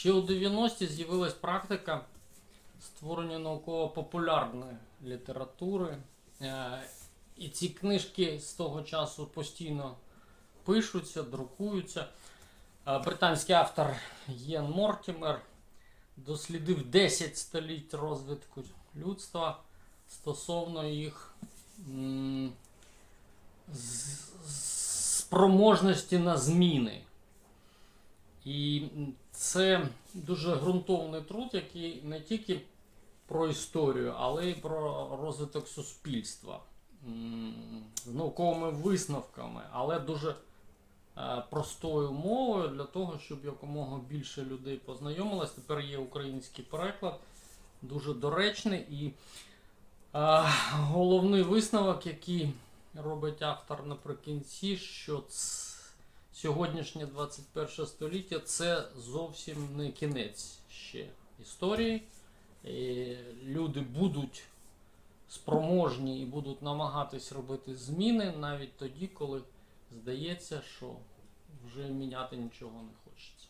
Ще у 90-ті з'явилась практика створення науково-популярної літератури. Е, І ці книжки з того часу постійно пишуться, друкуються. Е, Британський автор Єн Мортімер дослідив 10 століть розвитку людства стосовно їх спроможності на зміни. І це дуже ґрунтовний труд, який не тільки про історію, але й про розвиток суспільства з науковими висновками, але дуже е, простою мовою для того, щоб якомога більше людей познайомилось. Тепер є український переклад, дуже доречний і е, головний висновок, який робить автор наприкінці, що ц- сьогоднішнє 21 століття це зовсім не кінець ще історії. І люди будуть спроможні і будуть намагатись робити зміни навіть тоді, коли здається, що вже міняти нічого не хочеться.